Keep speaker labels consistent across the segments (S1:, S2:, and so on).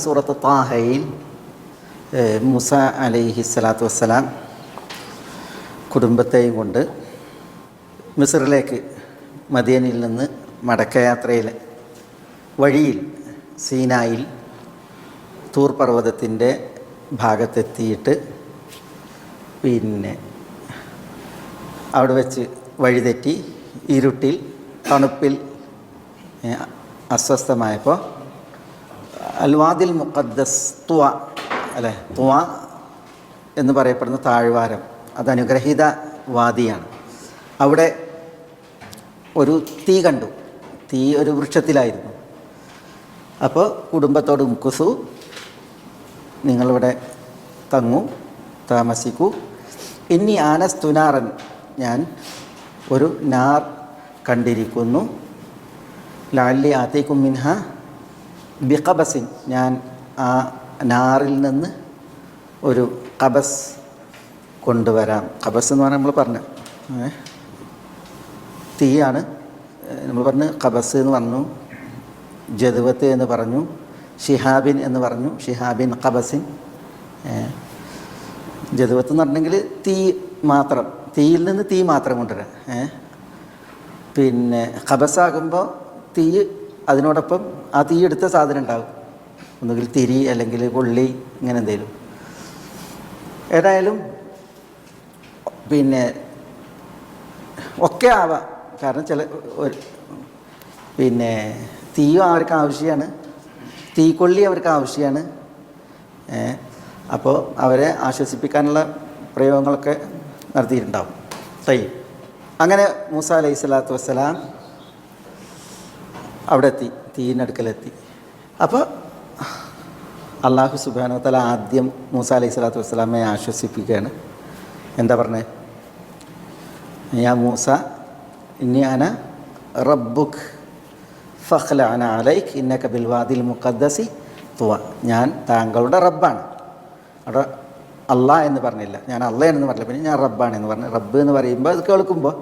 S1: സൂറത്ത് താഹയിൽ മുസ അലൈഹി സ്വലാത്തു വസ്സലാം കുടുംബത്തെയും കൊണ്ട് മിസറിലേക്ക് മദിയനിൽ നിന്ന് മടക്കയാത്രയിൽ വഴിയിൽ സീനായിൽ തൂർ പർവതത്തിന്റെ ഭാഗത്തെത്തിയിട്ട് പിന്നെ അവിടെ വെച്ച് വഴിതെറ്റി ഇരുട്ടിൽ തണുപ്പിൽ അസ്വസ്ഥമായപ്പോൾ അൽവാദിൽ മുഖദ്ദസ് തുവ അല്ലേ? തുവ എന്ന് പറയപ്പെടുന്ന താഴ്വാരം. അത് അനുഗ്രഹീത വാദിയാണ് അവിടെ ഒരു തീ കണ്ടു. തീ ഒരു വൃക്ഷത്തിലായിരുന്നു. അപ്പോൾ കുടുംബത്തോട് മുക്കുസു നിങ്ങളിവിടെ തങ്ങൂ താമസിക്കൂ. ഇനി ആനസ്തുനാറൻ ഞാൻ ഒരു നാർ കണ്ടിരിക്കുന്നു. ലാലി ആത്തേക്കും മിൻഹ ബിഖബസിൻ ഞാൻ ആ നാറിൽ നിന്ന് ഒരു കബസ് കൊണ്ടുവരാം കബസ് എന്ന് പറഞ്ഞാൽ നമ്മൾ പറഞ്ഞു തീയാണ് നമ്മൾ പറഞ്ഞു കബസ് എന്ന് പറഞ്ഞു ജതുവത്ത് എന്ന് പറഞ്ഞു ഷിഹാബിൻ എന്ന് പറഞ്ഞു ഷിഹാബിൻ കബസിൻ? ജതുവത്ത് എന്ന് പറഞ്ഞെങ്കിൽ തീ മാത്രം തീയിൽ നിന്ന് തീ മാത്രം കൊണ്ടുവരാം പിന്നെ കബസാകുമ്പോൾ തീ അതിനോടൊപ്പം ആ തീ എടുത്ത സാധനം ഉണ്ടാകും ഒന്നുകിൽ തിരി അല്ലെങ്കിൽ കൊള്ളി ഇങ്ങനെ എന്തേലും. ഏതായാലും പിന്നെ ഒക്കെ ആവാം. കാരണം ചില പിന്നെ തീയും അവർക്ക് ആവശ്യമാണ് തീക്കൊള്ളി അവർക്ക് ആവശ്യമാണ് അപ്പോൾ അവരെ ആശ്വസിപ്പിക്കാനുള്ള പ്രയോഗങ്ങളൊക്കെ നടത്തിയിട്ടുണ്ടാവും. തൈ അങ്ങനെ മൂസ അലൈഹി സ്വലാത്തു വസ്സലാം അവിടെ എത്തി തീയിനടുക്കലെത്തി. അപ്പോൾ അള്ളാഹു സുബാന തല ആദ്യം മൂസ അലൈഹി സ്വലാത്തു വസ്സലാമെ ആശ്വസിപ്പിക്കുകയാണ്. എന്താ പറഞ്ഞത് ഞാൻ മൂസ ഇനി അന റബ്ബുഖ് അന അലൈഖ് ഇന്നക ബിൽവാദിൽ മുഖദ്ദസി തുവ. ഞാൻ താങ്കളുടെ റബ്ബാണ്. അവിടെ അള്ളാ എന്ന് പറഞ്ഞില്ല. ഞാൻ അള്ളയാണെന്ന് പറഞ്ഞില്ല. പിന്നെ ഞാൻ റബ്ബാണ് എന്ന് പറഞ്ഞു. റബ്ബ് എന്ന് പറയുമ്പോൾ അത് കേൾക്കുമ്പോൾ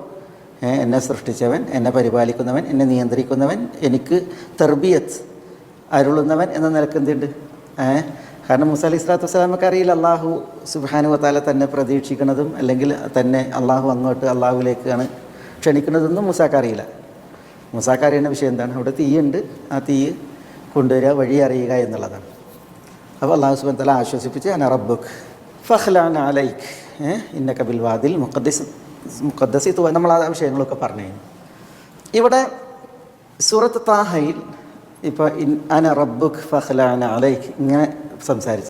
S1: എന്നെ സൃഷ്ടിച്ചവൻ എന്നെ പരിപാലിക്കുന്നവൻ എന്നെ നിയന്ത്രിക്കുന്നവൻ എനിക്ക് തെർബിയത്ത് അരുളുന്നവൻ എന്ന നിലയ്ക്ക് എന്തുണ്ട്? കാരണം മുസ അലി സ്വലാത്തു വസ്സലാമൊക്കെ അറിയില്ല അള്ളാഹു സുബാനു വത്താല തന്നെ പ്രതീക്ഷിക്കുന്നതും അല്ലെങ്കിൽ തന്നെ അള്ളാഹു അങ്ങോട്ട് അള്ളാഹുവിലേക്കാണ് ക്ഷണിക്കുന്നതെന്നും മുസാക്ക് അറിയില്ല. മുസാക്ക് അറിയുന്ന വിഷയം എന്താണ്? അവിടെ തീയുണ്ട്. ആ തീ കൊണ്ടുവരിക വഴി അറിയുക എന്നുള്ളതാണ്. അപ്പോൾ അള്ളാഹു സുബാൻ തല ആശ്വസിപ്പിച്ച് ഞാൻ റബ്ബുക്ക് ഫഹ്ലാൻ ഏഹ് ഇന്ന കബിൽ വാദിൽ മുഖദ്ദിസ്. മുഖദ്ദസി തുവ നമ്മൾ ആ വിഷയങ്ങളൊക്കെ പറഞ്ഞു കഴിഞ്ഞു ഇവിടെ സൂറത്ത് താഹയിൽ ഇപ്പോൾ അന റബ്ബുഖ് ഫഹ്ലാൻ അലൈഖ് ഇങ്ങനെ സംസാരിച്ചു